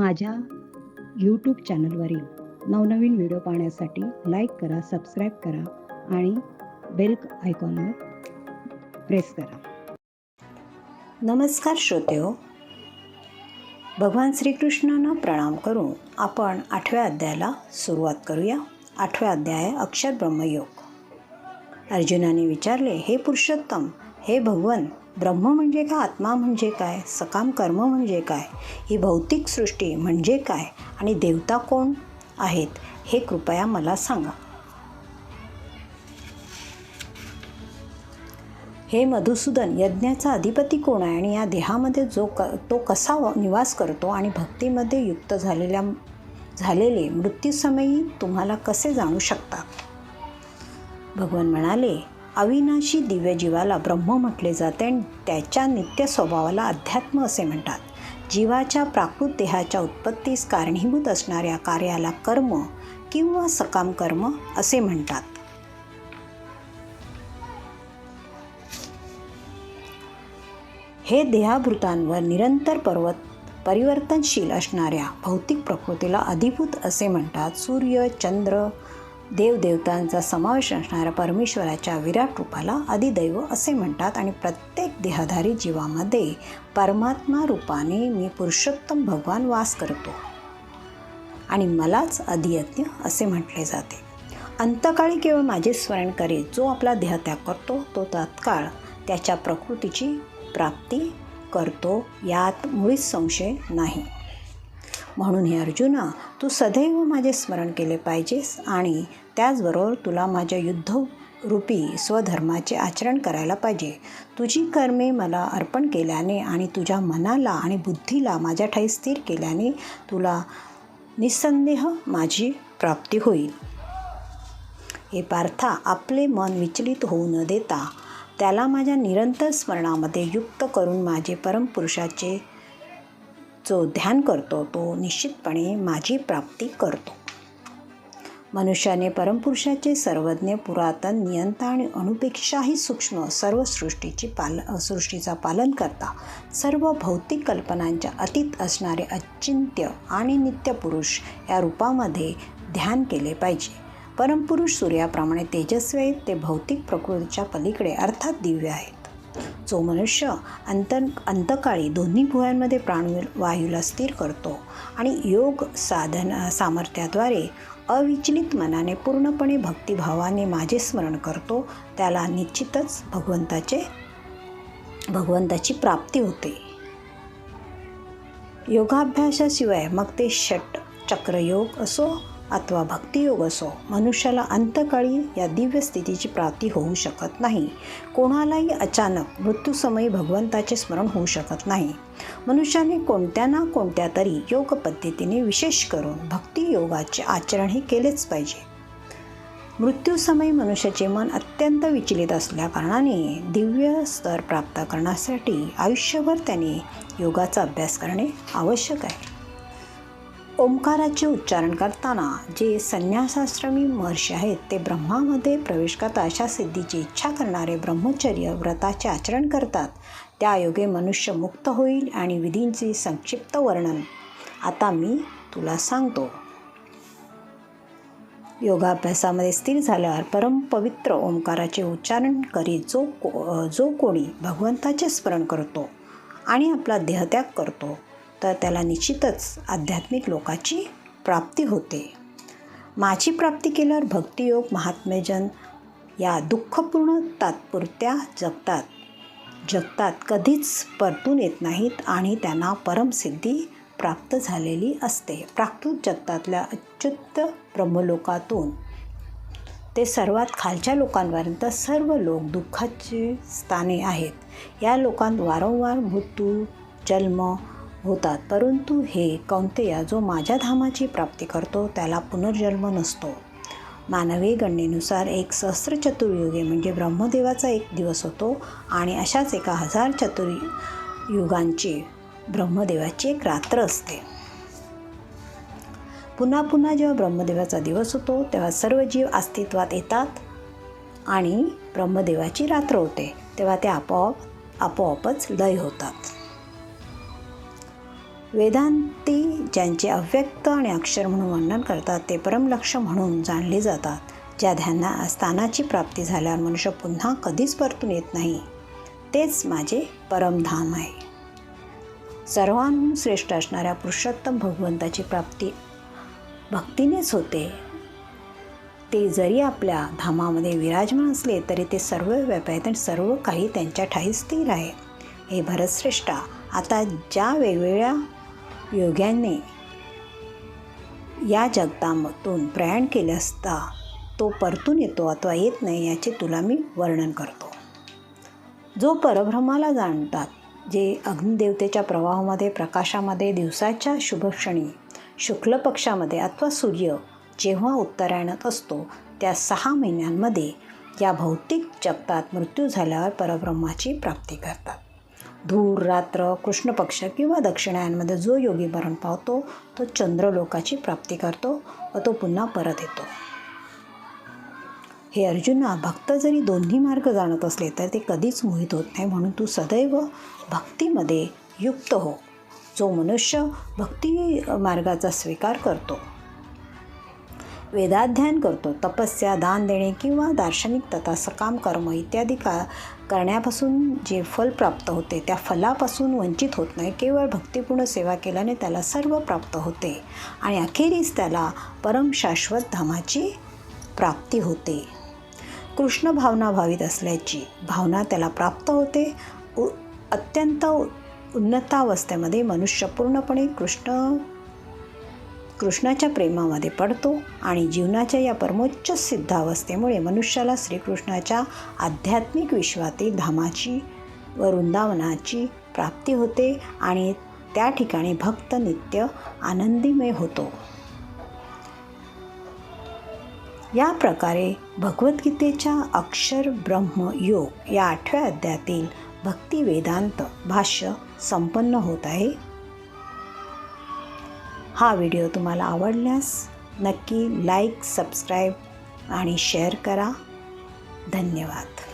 माझ्या यूट्यूब चॅनलवरील नवनवीन व्हिडिओ पाहण्यासाठी लाईक करा सबस्क्राईब करा आणि बेल आयकॉनवर प्रेस करा. नमस्कार श्रोतेहो. भगवान श्रीकृष्णांना प्रणाम करून आपण आठव्या अध्यायाला सुरुवात करूया. आठव्या अध्याय अक्षर ब्रह्मयोग अर्जुनाने विचारले हे पुरुषोत्तम हे भगवन ब्रह्म म्हणजे काय आत्मा म्हणजे काय सकाम कर्म म्हणजे काय ही भौतिक सृष्टी म्हणजे काय आणि देवता कोण आहेत हे कृपया मला सांगा. हे मधुसूदन यज्ञाचा अधिपती कोण आहे आणि या देहामध्ये जो क तो कसा व- निवास करतो आणि भक्तीमध्ये युक्त झालेल्या झालेले मृत्यूसमयी तुम्हाला कसे जाणू शकतात? भगवान म्हणाले अविनाशी दिव्य जीवाला ब्रह्म म्हटले जाते आणि त्याच्या नित्य स्वभावाला अध्यात्म असे म्हणतात. जीवाच्या प्राकृत देहाच्या उत्पत्तीस कारणीभूत असणाऱ्या कार्याला कर्म किंवा सकाम कर्म असे म्हणतात. हे देहाभूतांवर निरंतर पर्वत परिवर्तनशील असणाऱ्या भौतिक प्रकृतीला अधिभूत असे म्हणतात. सूर्य चंद्र देवदेवतांचा समावेश असणाऱ्या परमेश्वराच्या विराट रूपाला अधिदैव असे म्हणतात आणि प्रत्येक देहधारी जीवामध्ये परमात्मा रूपाने मी पुरुषोत्तम भगवान वास करतो. आणि मलाच अधियज्ञ असे म्हटले जाते. अंतकाळी केवळ माझे स्मरण करेल जो आपला देहत्याग करतो तो तत्काळ त्याच्या प्रकृतीची प्राप्ती करतो यात मुळीच संशय नाही. म्हणून हे अर्जुना तू सदैव माझे स्मरण केले पाहिजेस आणि त्याचबरोबर तुला माझ्या युद्धरूपी स्वधर्माचे आचरण करायला पाहिजे. तुझी कर्मे मला अर्पण केल्याने आणि तुझ्या मनाला आणि बुद्धीला माझ्या ठाई स्थिर केल्याने तुला निसंदेह माझी प्राप्ती होईल. हे पार्था आपले मन विचलित होऊ न देता त्याला माझ्या निरंतर स्मरणामध्ये युक्त करून माझे परमपुरुषाचे जो ध्यान करतो तो निश्चितपणे माझी प्राप्ती करतो. मनुष्याने परमपुरुषाचे सर्वज्ञ पुरातन नियंता आणि अणुपेक्षाही सूक्ष्म सर्व सृष्टीची पाल सृष्टीचा पालन करता सर्व भौतिक कल्पनांच्या अतीत असणारे अचिंत्य आणि नित्य पुरुष या रूपामध्ये ध्यान केले पाहिजे. परमपुरुष सूर्याप्रमाणे तेजस्वी आहेत ते भौतिक प्रकृतीच्या पलीकडे अर्थात दिव्य आहेत. जो मनुष्य अंत अंतकाळी दोन्ही भुयांमध्ये प्राणवायूला स्थिर करतो आणि योग साधन सामर्थ्याद्वारे अविचलित मनाने पूर्णपणे भक्तिभावाने माझे स्मरण करतो त्याला निश्चितच भगवंताचे भगवंताची प्राप्ती होते. योगाभ्यासाशिवाय मग ते षट चक्रयोग असो अथवा भक्तियोग असो मनुष्याला अंतकाळी या दिव्य स्थितीची प्राप्ती होऊ शकत नाही. कोणालाही अचानक मृत्यूसमयी भगवंताचे स्मरण होऊ शकत नाही. मनुष्याने कोणत्या ना कोणत्या तरी योग पद्धतीने विशेष करून भक्तियोगाचे आचरण हे केलेच पाहिजे. मृत्यूसमयी मनुष्याचे मन अत्यंत विचलित असल्याकारणाने दिव्य स्तर प्राप्त करण्यासाठी आयुष्यभर त्याने योगाचा अभ्यास करणे आवश्यक आहे. ओंकाराचे उच्चारण करताना जे संन्यासाश्रमी महर्षी आहेत ते ब्रह्मामध्ये प्रवेश करता अशा सिद्धीची इच्छा करणारे ब्रह्मचर्य व्रताचे आचरण करतात. त्या योगे मनुष्य मुक्त होईल आणि विधींचे संक्षिप्त वर्णन. आता मी तुला सांगतो. योगाभ्यासामध्ये स्थिर झाल्यावर परमपवित्र ओंकाराचे उच्चारण करीत जो को जो कोणी भगवंताचे स्मरण करतो आणि आपला देहत्याग करतो. तर त्याला निश्चितच आध्यात्मिक लोकाची प्राप्ती होते. माझी प्राप्ती केल्यावर भक्तियोग महात्मेजन या दुःखपूर्ण तात्पुरत्या जगतात. जगतात कधीच परतून येत नाहीत आणि त्यांना परमसिद्धी प्राप्त झालेली असते. प्राकृत जगतातल्या अच्युत ब्रह्मलोकातून ते सर्वात खालच्या लोकांपर्यंत सर्व लोक दुःखाची स्थाने आहेत. या लोकांत वारंवार मृत्यू जन्म होतात. परंतु हे कौंतेया जो माझ्या धामाची प्राप्ती करतो त्याला पुनर्जन्म नसतो. मानवी गणनेनुसार एक सहस्र चतुर्युगे म्हणजे ब्रह्मदेवाचा एक दिवस होतो आणि अशाच एका हजार चतुर्युगांची ब्रह्मदेवाची एक रात्र असते. पुन्हा पुन्हा जेव्हा ब्रह्मदेवाचा दिवस होतो तेव्हा सर्व जीव अस्तित्वात येतात आणि ब्रह्मदेवाची रात्र होते. तेव्हा ते आपोआप आपोआपच लय होतात. वेदांती ज्यांचे अव्यक्त आणि अक्षर म्हणून वर्णन करतात ते परमलक्ष म्हणून जाणले जातात ज्या ध्याना स्थानाची प्राप्ती झाल्यावर मनुष्य पुन्हा कधीच परतून येत नाही. तेच माझे परमधाम आहे. सर्वांहून श्रेष्ठ असणाऱ्या पुरुषोत्तम भगवंताची प्राप्ती भक्तीनेच होते. ते जरी आपल्या धामामध्ये विराजमान असले तरी ते सर्व व्यापारी आहेत आणि सर्व काही त्यांच्या ठाई स्थिर आहे. हे भरतश्रेष्ठा आता ज्या वेगवेगळ्या योग्यांनी या जगतामधून प्रयाण केले असता तो परतून येतो अथवा येत नाही याचे तुला मी वर्णन करतो. जो परभ्रमाला जाणतात जे अग्निदेवतेच्या प्रवाहामध्ये प्रकाशामध्ये दिवसाच्या शुभक्षणी शुक्ल पक्षामध्ये अथवा सूर्य जेव्हा उत्तरायणात असतो त्या सहा महिन्यांमध्ये या भौतिक जगतात मृत्यू झाल्यावर परब्रह्माची प्राप्ती करतात. धूर रात्र कृष्णपक्ष किंवा दक्षिणायनमध्ये जो योगी मरण पावतो तो चंद्रलोकाची प्राप्ती करतो व तो पुन्हा परत येतो. हे अर्जुना भक्त जरी दोन्ही मार्ग जाणत असले तर ते कधीच मोहित होत नाही. म्हणून तू सदैव भक्तीमध्ये युक्त हो. जो मनुष्य भक्ती मार्गाचा स्वीकार करतो वेदाध्ययन करतो. तपस्या दान देणे किंवा दार्शनिक तथा सकाम कर्म इत्यादी का करण्यापासून जे फल प्राप्त होते त्या फलापासून वंचित होत नाही. केवळ भक्तिपूर्ण सेवा केल्याने त्याला सर्व प्राप्त होते आणि अखेरीस त्याला परम शाश्वत धामाची प्राप्ती होते. कृष्ण भावना भावित असल्याची भावना त्याला प्राप्त होते. उ अत्यंत उन्नतावस्थेमध्ये मनुष्य पूर्णपणे कृष्ण कृष्णाच्या प्रेमामध्ये पडतो आणि जीवनाच्या या परमोच्च सिद्धावस्थेमुळे मनुष्याला श्रीकृष्णाच्या आध्यात्मिक विश्वातील धामाची व वृंदावनाची प्राप्ती होते आणि त्या ठिकाणी भक्त नित्य आनंदीमय होतो. या प्रकारे भगवद्गीतेच्या अक्षर ब्रह्म योग या आठव्या अध्यायातील भक्ती वेदांत भाष्य संपन्न होत आहे. हा व्हिडिओ तुम्हाला आवडल्यास नक्की लाईक सबस्क्राईब आणि शेअर करा. धन्यवाद.